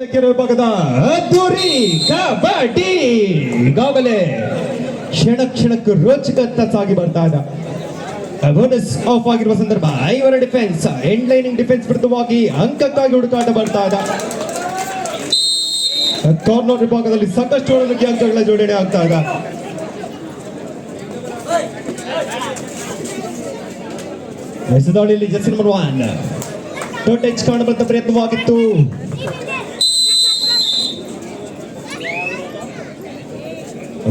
ಕೆಲವು ಭಾಗದ ಅದ್ದೂರಿ ಕಬಡ್ಡಿ. ಈಗಾಗಲೇ ಕ್ಷಣ ಕ್ಷಣಕ್ಕೆ ರೋಚಕತ್ತ ಸಾಗಿ ಬರ್ತಾ ಇದ್ದ ಆಫ್ ಆಗಿರುವ ಸಂದರ್ಭ ಐವರ ಡಿಫೆನ್ಸ್ ಎಂಡ್ ಲೈನಿಂಗ್ ಡಿಫೆನ್ಸ್ ವಿರುದ್ಧವಾಗಿ ಅಂಕಕ್ಕಾಗಿ ಹುಡುಕಾಟ ಬರ್ತಾ ಇದ್ದ ಕಾರ್ನರ್ ವಿಭಾಗದಲ್ಲಿ ಸಾಕಷ್ಟು ಒಳಗೆ ಅಂಕಗಳ ಜೋಡಣೆ ಆಗ್ತಾ ಇದ್ದ ನಂಬರ್ ಒನ್ ದೊಡ್ಡ ಹೆಚ್ಚು ಕಾಣಬಂದ ಪ್ರಯತ್ನವಾಗಿತ್ತು.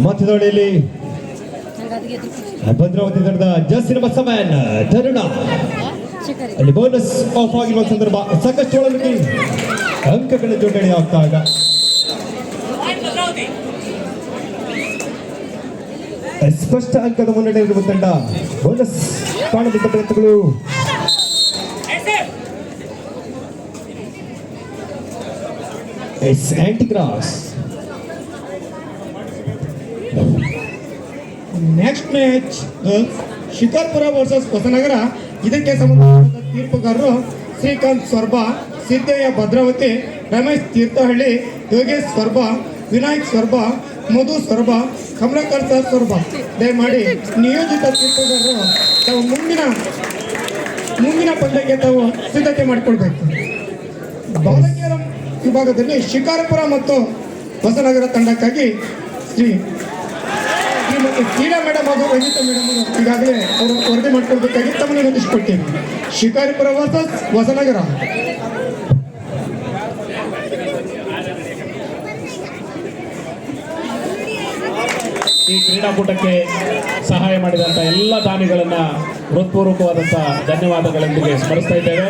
ಮಧ್ಯದಾಳಿಯಲ್ಲಿ ಭದ್ರಾವತಿ ತಂಡದ ಜಾಸ್ತಿ ಮ್ಯಾನ್ ತರುಣ. ಅಲ್ಲಿ ಬೋನಸ್ ಆಫ್ ಆಗಿರುವ ಸಂದರ್ಭ ಸಾಕಷ್ಟು ಒಳಗೆ ಅಂಕಗಳ ಜೋಡಣೆ ಆಗ್ತಾ ಸ್ಪಷ್ಟ ಅಂಕದ ಮುನ್ನಡೆ ಇರುವ ತಂಡ ಬೋನಸ್ ಕಾಣಬಿಟ್ಟ ಪ್ರಯತ್ನಗಳು. ಎಸ್ ಆಂಟಿ cross next match Shikarpura versus Hosanagara ಇದಕ್ಕೆ ಸಂಬಂಧಪಟ್ಟ ತೀರ್ಪುಗಾರರು ಶ್ರೀಕಾಂತ್ ಸ್ವರ್ಬಾ ಸಿದ್ದಯ್ಯ ಭದ್ರಾವತಿ, ರಮೇಶ್ ತೀರ್ಥಹಳ್ಳಿ, ಯೋಗೇಶ್ ಸ್ವರ್ಬ ವಿನಾಯಕ್ ಸ್ವರ್ಬ ಮಧು ಸ್ವರ್ಬ ಕಮಲಾಕರ್ ಸರ್ ಸ್ವರ್ಬ ದಯಮಾಡಿ ನಿಯೋಜಿತ ತೀರ್ಪುಗಾರರು ತಾವು ಮುಂದಿನ ಮುಂದಿನ ಪಂದ್ಯಕ್ಕೆ ತಾವು ಸಿದ್ಧತೆ ಮಾಡಿಕೊಳ್ಬೇಕು ಬಾಲಕಿಯರ ವಿಭಾಗದಲ್ಲಿ ಶಿಕಾರಪುರ ಮತ್ತು ಹೊಸನಗರ ತಂಡಕ್ಕಾಗಿ ಶ್ರೀ ಶ್ರೀಲಾ ಮೇಡಮ್ ಅದು ರಂಜಿತಾ ಮೇಡಮ್ ಈಗಾಗಲೇ ಅವರು ವರದಿ ಮಾಡ್ಕೊಳ್ಬೇಕಾಗಿ ತಮ್ಮನ್ನು ವಿನಂತಿಸಿಕೊಟ್ಟೇನೆ ಶಿಕಾರಿಪುರ ವರ್ಸಸ್ ಹೊಸನಗರ. ಈ ಕ್ರೀಡಾಕೂಟಕ್ಕೆ ಸಹಾಯ ಮಾಡಿದಂಥ ಎಲ್ಲ ದಾನಿಗಳನ್ನು ಹೃತ್ಪೂರ್ವಕವಾದಂಥ ಧನ್ಯವಾದಗಳೊಂದಿಗೆ ಸ್ಮರಿಸ್ತಾ ಇದ್ದೇವೆ.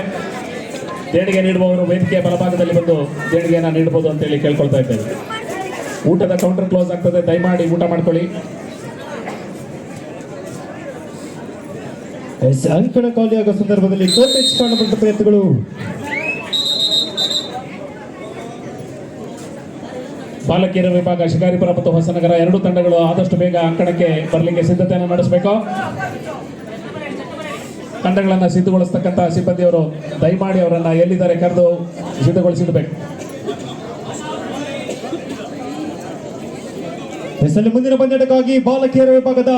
ದೇಣಿಗೆ ನೀಡುವವರು ವೇದಿಕೆಯ ಬಲಭಾಗದಲ್ಲಿ ಬಂದು ದೇಣಿಗೆಯನ್ನು ನೀಡಬಹುದು ಅಂತೇಳಿ ಕೇಳ್ಕೊಳ್ತಾ ಇದ್ದೇವೆ. ಊಟದ ಕೌಂಟರ್ ಕ್ಲೋಸ್ ಆಗ್ತದೆ. ದಯಮಾಡಿ ಊಟ ಮಾಡ್ಕೊಳ್ಳಿ. ಎಸ್ ಅಂಕಣ ಖಾಲಿಯಾಗುವ ಸಂದರ್ಭದಲ್ಲಿ ಕೋಟೆಜ್ ಕಾಣಬಂದ ಪ್ರಯತ್ನಗಳು. ಬಾಲಕಿಯರ ವಿಭಾಗ ಶಿಕಾರಿಪುರ ಮತ್ತು ಹೊಸನಗರ ಎರಡು ತಂಡಗಳು ಆದಷ್ಟು ಬೇಗ ಅಂಕಣಕ್ಕೆ ಬರಲಿಕ್ಕೆ ಸಿದ್ಧತೆಯನ್ನು ನಡೆಸಬೇಕು. ತಂಡಗಳನ್ನು ಸಿದ್ಧಗೊಳಿಸ್ತಕ್ಕಂಥ ಸಿಬ್ಬಂದಿಯವರು ದಯಮಾಡಿ ಅವರನ್ನು ಎಲ್ಲಿದ್ದಾರೆ ಕರೆದು ಸಿದ್ಧಗೊಳಿಸಿಡಬೇಕು. ಮುಂದಿನ ಪಂದ್ಯಕ್ಕಾಗಿ ಬಾಲಕಿಯರ ವಿಭಾಗದ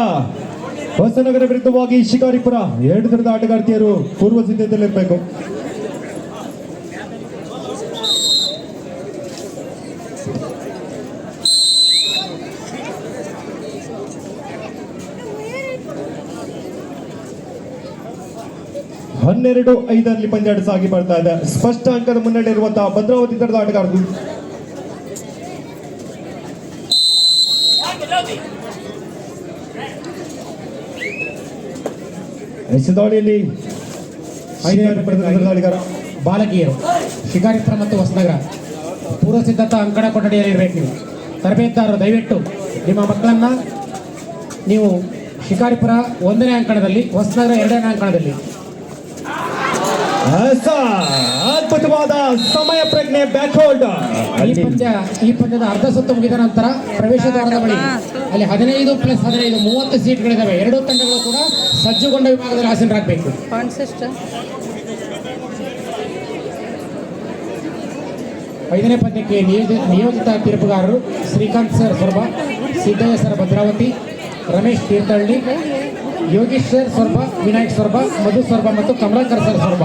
ಹೊಸನಗರ ವಿರುದ್ಧವಾಗಿ ಶಿಕಾರಿಪುರ, ಎರಡು ದಿನದ ಆಟಗಾರ್ತಿಯರು ಪೂರ್ವ ಸಿದ್ಧತೆಯಲ್ಲಿರಬೇಕು. ಹನ್ನೆರಡು ಐದರಲ್ಲಿ ಪಂದ್ಯಾಟ ಸಾಗಿ ಬರ್ತಾ ಇದೆ. ಸ್ಪಷ್ಟ ಅಂಕದ ಮುನ್ನಡೆ ಇರುವಂತಹ ಭದ್ರಾವತಿ ತರದ ಆಟಗಾರರು ಎಸೆದಾಳಿಯಲ್ಲಿ ಬಾಲಕಿಯರು ಶಿಕಾರಿಪುರ ಮತ್ತು ಹೊಸನಗರ. ಪೂರ್ವ ಸಿದ್ಧತಾ ಅಂಕಣ ಕೊಠಡಿಯಲ್ಲಿ ಇರಬೇಕು ನೀವು. ತರಬೇತುದಾರರು ದಯವಿಟ್ಟು ನಿಮ್ಮ ಮಕ್ಕಳನ್ನ ನೀವು ಶಿಕಾರಿಪುರ ಒಂದನೇ ಅಂಕಣದಲ್ಲಿ ಹೊಸನಗರ ಎರಡನೇ ಅಂಕಣದಲ್ಲಿ. ಅದ್ಭುತವಾದ ಸಮಯ ಪ್ರಜ್ಞೆ ಬ್ಯಾಕ್ ಹೋಲ್ಡ್ ಈ ಪಂದ್ಯ ಈ ಪಂದ್ಯದ ಅರ್ಧ ಸುತ್ತು ಮುಗಿದ ನಂತರ ಪ್ರವೇಶ ದ್ವಾರದ ಬಳಿ. ಅಲ್ಲಿ ಹದಿನೈದು ಪ್ಲಸ್ ಹದಿನೈದು ಮೂವತ್ತು ಸೀಟ್ಗಳಿದ್ದಾವೆ ಎರಡೂ ತಂಡಗಳು ಕೂಡ ಸಜ್ಜುಗೊಂಡ ವಿಭಾಗದಲ್ಲಿ ಆಸೀನರಾಗಬೇಕು ಐದನೇ ಪದ್ಯಕ್ಕೆ ನಿಯೋಜಿತ ನಿಯೋಜಿತ ತೀರ್ಪುಗಾರರು Srikanth sir ಸ್ವರ್ಬ Siddaiah sir Bhadravati Ramesh Thirthahalli Yogish sir ಸ್ವರ್ಬ Vinayak ಸ್ವರ್ಬ Madhu ಸ್ವರ್ಬ ಮತ್ತು ಕಮಲಾಕರ್ ಸರ್ ಸ್ವರ್ಬ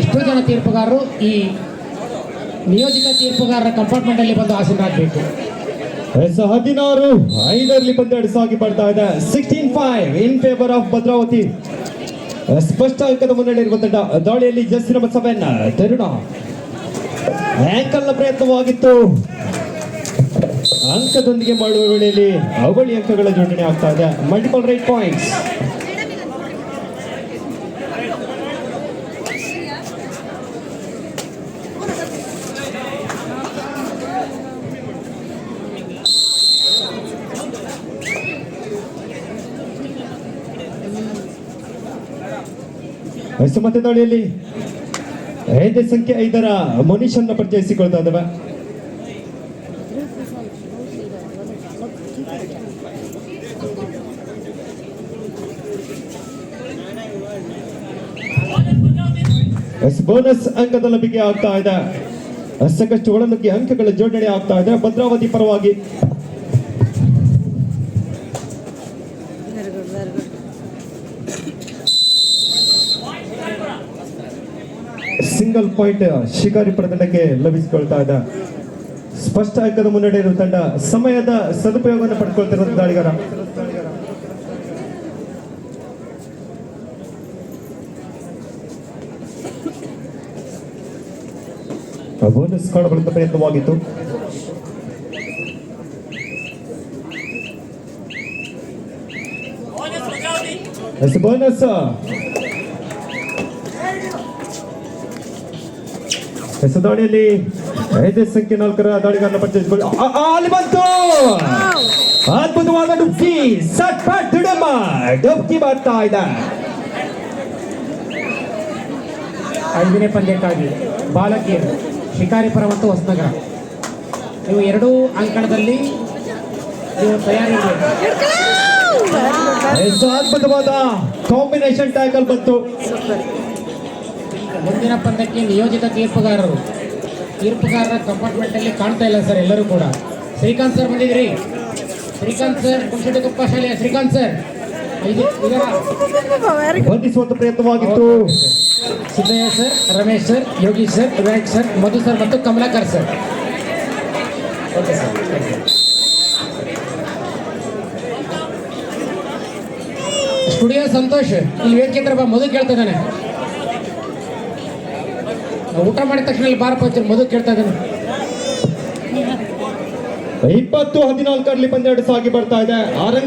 ಇಷ್ಟು ಜನ ತೀರ್ಪುಗಾರರು ಈ ನಿಯೋಜಿತ ತೀರ್ಪುಗಾರರ ಕಂಪಾರ್ಟ್ಮೆಂಟಲ್ಲಿ ಬಂದು ಆಸೀನರಾಗಬೇಕು. ಎಸ್ ಹದಿನಾರು, ಐದರಲ್ಲಿ ಪಂದ್ಯಾಟ ಸಾಗಿ ಬರ್ತಾ ಇದೆ. Sixteen five in favour of Bhadravati. ಸ್ಪಷ್ಟ ಅಂಕದ ಮುನ್ನಡೆ ಇರುವ ತಂಡ, ದಾಳಿಯಲ್ಲಿ ಜಸ್ಸಿ ನಂಬರ್ ಸೆವೆನ್ ತರುಣ. ಆಂಕಲ್ನ ಪ್ರಯತ್ನವಾಗಿತ್ತು. ಅಂಕದೊಂದಿಗೆ ಮಾಡುವ ವೇಳೆಯಲ್ಲಿ ಅವಳಿ ಅಂಕಗಳ ಜೋಡಣೆ ಆಗ್ತಾ ಇದೆ. ಮಲ್ಟಿಪಲ್ ರೈಟ್ ಪಾಯಿಂಟ್ಸ್ ದಾಳಿಯಲ್ಲಿ? ಐದನೇ ಸಂಖ್ಯೆ ಐದರ ಮನುಷ್ಯನ ಪರಿಚಯಿಸಿಕೊಳ್ತಾ ಇದ್ದಾವೆ. ಎಸ್, ಬೋನಸ್ ಅಂಕದ ಲಭಿಕೆ ಆಗ್ತಾ ಇದೆ. ಸಾಕಷ್ಟು ಒಳನುಗ್ಗಿ ಅಂಕಗಳ ಜೋಡಣೆ ಆಗ್ತಾ ಇದೆ. ಭದ್ರಾವತಿ ಪರವಾಗಿ ಸಿಂಗಲ್ ಪಾಯಿಂಟ್ ಶಿಕಾರಿಪುರ ತಂಡಕ್ಕೆ ಲಭಿಸಿಕೊಳ್ತಾ ಇದೆ ಸ್ಪಷ್ಟ ಅಂಕದ ಮುನ್ನಡೆ ಇರುವ ತಂಡ ಸಮಯದ ಸದುಪಯೋಗವನ್ನು ಪಡ್ಕೊಳ್ತಿರೋ ದಾಳಿಗಾರ. ಬೋನಸ್ ಕಾಣಬಳಿಕ ಪ್ರಯತ್ನವಾಗಿತ್ತು. ಬೋನಸ್ ಎಸ್ ದಾಳಿಯಲ್ಲಿ ಐದೇ ಸಂಖ್ಯೆ ನಾಲ್ಕರ ದಾಳಿಗಾರನ ಪರಿಚಯಿಸಿಕೊಳ್ಳಿ ಅಲ್ಲಿ ಬಂತು! ಅದ್ಭುತವಾದ ಡುಬ್ಕಿ ಸಟ್ ಪಟ್ ಡುಡಮ್ಮ ಡುಬ್ಕಿ ಬರ್ತಾ ಇದೆ. ಐದನೇ ಪಂದ್ಯಕ್ಕಾಗಿ ಬಾಲಕಿಯರು ಶಿಕಾರಿಪುರ ಮತ್ತು ಹೊಸನಗರ. ನೀವು ಎರಡೂ ಅಂಕಣದಲ್ಲಿ ನೀವು ತಯಾರಿ ಅದ್ಭುತವಾದ ಕಾಂಬಿನೇಷನ್ ಟ್ಯಾಕಲ್ ಬಂತು. ಮುಂದಿನ ಪಂದ್ಯಕ್ಕೆ ನಿಯೋಜಿತ ತೀರ್ಪುಗಾರರು. ತೀರ್ಪುಗಾರರ ಕಂಪಾರ್ಟ್ಮೆಂಟ್ ಅಲ್ಲಿ ಕಾಣ್ತಾ ಇಲ್ಲ ಸರ್ ಎಲ್ಲರೂ ಕೂಡ. ಶ್ರೀಕಾಂತ್ ಸರ್ ಬಂದಿದ್ರಿ. ಶ್ರೀಕಾಂತ್ ಸರ್ ಕುಂಶಿಟಕೊಪ್ಪ ಶಾಲೆಯ ಶ್ರೀಕಾಂತ್ ಸರ್ ಬಂಧಿಸುವಂತ ಪ್ರಯತ್ನವಾಗಿತ್ತು. Siddaiah sir Ramesh sir Yogish sir Vinayak sir Madhu sir ಮತ್ತು Kamalakar sir okay sir studio Santosh ಇಲ್ಲಿ ವೇದಿಕೆ ಹತ್ರ ಬಾ ಮಧು ಕೇಳ್ತಾ ಇದ್ದಾನೆ. ನಾವು ಊಟ ಮಾಡಿದ ತಕ್ಷಣ ಬಾರಪ್ಪ ಮಧು ಕೇಳ್ತಾ ಇದ್ದಾನೆ. ಇಪ್ಪತ್ತು ಹದಿನಾಲ್ಕರಲ್ಲಿ ಪಂದ್ಯ ಸಾಗಿ ಬರ್ತಾ ಇದೆ. ಆರಂಗ